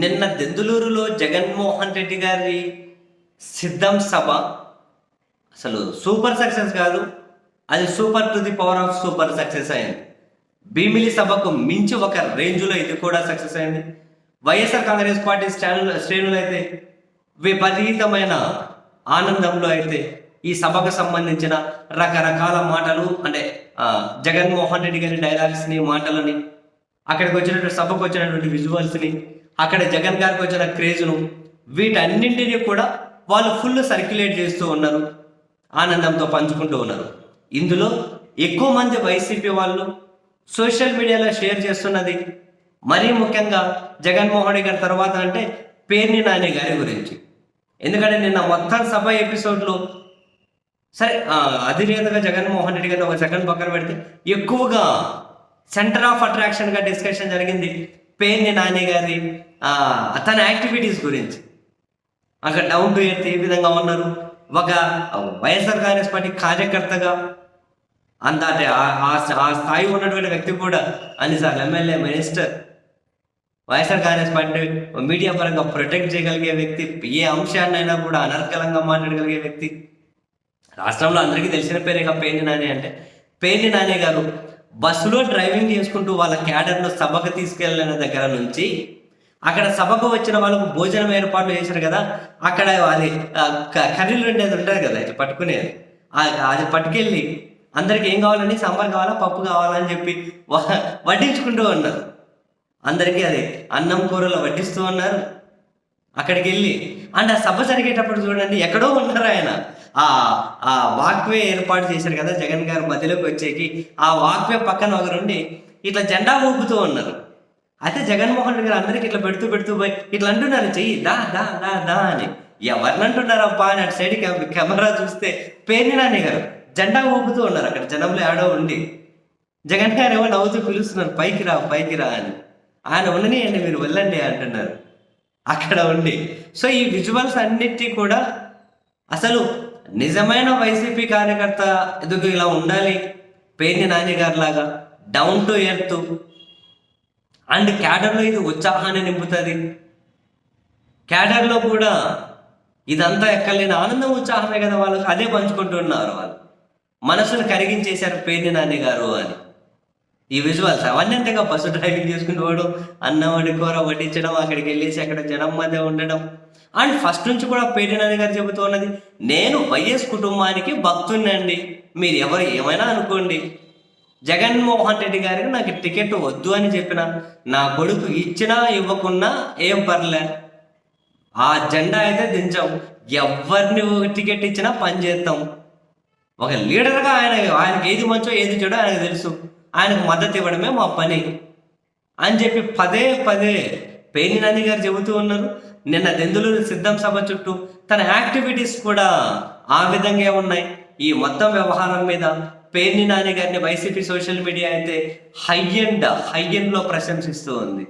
నిన్న దెందులూరులో జగన్మోహన్ రెడ్డి గారి సిద్ధం సభ. అసలు సూపర్ సక్సెస్ కాదు. అది super to the power of super success అయింది. భీమిలి సభకు మించి ఒక రేంజ్లో ఇది కూడా సక్సెస్ అయింది. వైఎస్ఆర్ కాంగ్రెస్ పార్టీ స్టాండ్ శ్రేణులు అయితే విపరీతమైన ఆనందంలో అయితే ఈ సభకు సంబంధించిన రకరకాల మాటలు అంటే జగన్మోహన్ రెడ్డి గారి డైలాగ్స్ని మాటలని అక్కడికి వచ్చినటువంటి సభకు వచ్చినటువంటి విజువల్స్ని అక్కడ జగన్ గారికి వచ్చిన క్రేజ్ను వీటన్నింటినీ కూడా వాళ్ళు ఫుల్ సర్క్యులేట్ చేస్తూ ఉన్నారు ఆనందంతో పంచుకుంటూ ఉన్నారు. ఇందులో ఎక్కువ మంది వైసీపీ వాళ్ళు సోషల్ మీడియాలో షేర్ చేస్తున్నది మరీ ముఖ్యంగా జగన్మోహన్ రెడ్డి గారి తర్వాత అంటే పేర్ని నాని గారి గురించి. ఎందుకంటే నిన్న మొత్తం సభ ఎపిసోడ్లో సరే అధినేతగా జగన్మోహన్ రెడ్డి గారిని ఒక సెకండ్ పక్కన పెడితే ఎక్కువగా సెంటర్ ఆఫ్ అట్రాక్షన్గా డిస్కషన్ జరిగింది. పేర్ని నాని గారి తన యాక్టివిటీస్ గురించి. అక్కడ డౌన్ టు ఎర్త్ ఏ విధంగా ఉన్నారు? ఒక వైఎస్ఆర్ కాంగ్రెస్ పార్టీ కార్యకర్తగా అంత ఆ- స్థాయి ఉన్నటువంటి వ్యక్తి కూడా అన్నిసార్లు MLA minister YSR Congress party media పరంగా ప్రొటెక్ట్ చేయగలిగే వ్యక్తి ఏ అంశాన్నైనా కూడా అనర్కలంగా మాట్లాడగలిగే వ్యక్తి. రాష్ట్రంలో అందరికీ తెలిసిన పేరే పేర్ని నాని అంటే పేర్ని నాని గారు బస్సులో డ్రైవింగ్ చేసుకుంటూ వాళ్ళ క్యాడర్ను సభకు తీసుకెళ్ళిన దగ్గర నుంచి అక్కడ సభకు వచ్చిన వాళ్ళకు భోజనం ఏర్పాట్లు చేశారు కదా అక్కడ అది కర్రీలు ఉండేది ఉంటుంది కదా ఇట్లా పట్టుకునేది. అది పట్టుకెళ్ళి అందరికి ఏం కావాలని సాంబార్ కావాలా? పప్పు కావాలా? అని చెప్పి వ- వడ్డించుకుంటూ ఉన్నారు. అందరికీ అది అన్నం కూరలు వడ్డిస్తూ ఉన్నారు. అక్కడికి వెళ్ళి అండ్ ఆ సభ జరిగేటప్పుడు చూడండి ఎక్కడో ఉన్నారు ఆయన. ఆ ఆ వాక్వే ఏర్పాటు చేశారు కదా జగన్ గారు మధ్యలోకి వచ్చేకి ఆ వాక్వే పక్కన ఒకరుండి ఇట్లా జెండా ఊపుతూ ఉన్నారు. అయితే జగన్మోహన్ రెడ్డి గారు అందరికి ఇట్లా పెడుతూ పెడుతూ పోయి ఇట్లా అంటున్నారు చెయ్యి దా దా దా దా అని. ఎవరిని అంటున్నారు అని అటు సైడ్ కెమెరా చూస్తే పేర్ని నాని గారు జెండా ఊపుతూ ఉన్నారు అక్కడ జనంలో ఆడో ఉండి. జగన్ గారు ఏమో నవ్వుతూ పిలుస్తున్నారు పైకి రా పైకి రా అని. ఆయన ఉండనియండి మీరు వెళ్ళండి అంటున్నారు. అక్కడ ఉండి. సో ఈ విజువల్స్ అన్నిటి కూడా అసలు నిజమైన వైసీపీ కార్యకర్త ఎందుకు ఇలా ఉండాలి? పేర్ని నాని గారి లాగా డౌన్ టు ఎర్త్ అండ్ క్యాడర్లో ఇది ఉత్సాహాన్ని నింపుతుంది. క్యాడర్లో కూడా ఇదంతా ఎక్కలేని ఆనందం ఉత్సాహమే కదా వాళ్ళకి. అదే పంచుకుంటున్నారు వాళ్ళు. మనసును కరిగించేశారు పేర్ని నాని గారు అని. ఈ విజువల్స్ అవన్నీ అంతేగా బస్సు డ్రైవింగ్ చేసుకునేవాడు పోవడం అన్నం వండి కూర వడ్డించడం అక్కడికి వెళ్ళేసి అక్కడ జనం మధ్య ఉండడం. అండ్ ఫస్ట్ నుంచి కూడా పేరు గారు చెబుతూ ఉన్నది నేను వైఎస్ కుటుంబానికి భక్తున్నండి మీరు ఎవరు ఏమైనా అనుకోండి. జగన్మోహన్ రెడ్డి గారికి నాకు టికెట్ వద్దు అని చెప్పిన నా కొడుకు ఇచ్చినా ఇవ్వకున్నా ఏం పర్లే. ఆ జెండా అయితే దించాం. ఎవరిని టికెట్ ఇచ్చినా పని చేస్తాం. ఒక లీడర్గా ఆయన ఆయనకి ఏది మంచో ఏది చెడో ఆయనకు తెలుసు. ఆయనకు మద్దతు ఇవ్వడమే మా పని. అని చెప్పి పదే పదే పేర్ని నాని గారు చెబుతూ ఉన్నారు. నిన్న దెందులూరు సిద్ధం సభ చుట్టూ తన యాక్టివిటీస్ కూడా ఆ విధంగా ఉన్నాయి. ఈ మొత్తం వ్యవహారం మీద పేర్ని నాని గారిని వైసీపీ సోషల్ మీడియా అయితే హై ఎండ్ హై ఎండ్లో ప్రశంసిస్తూ ఉంది.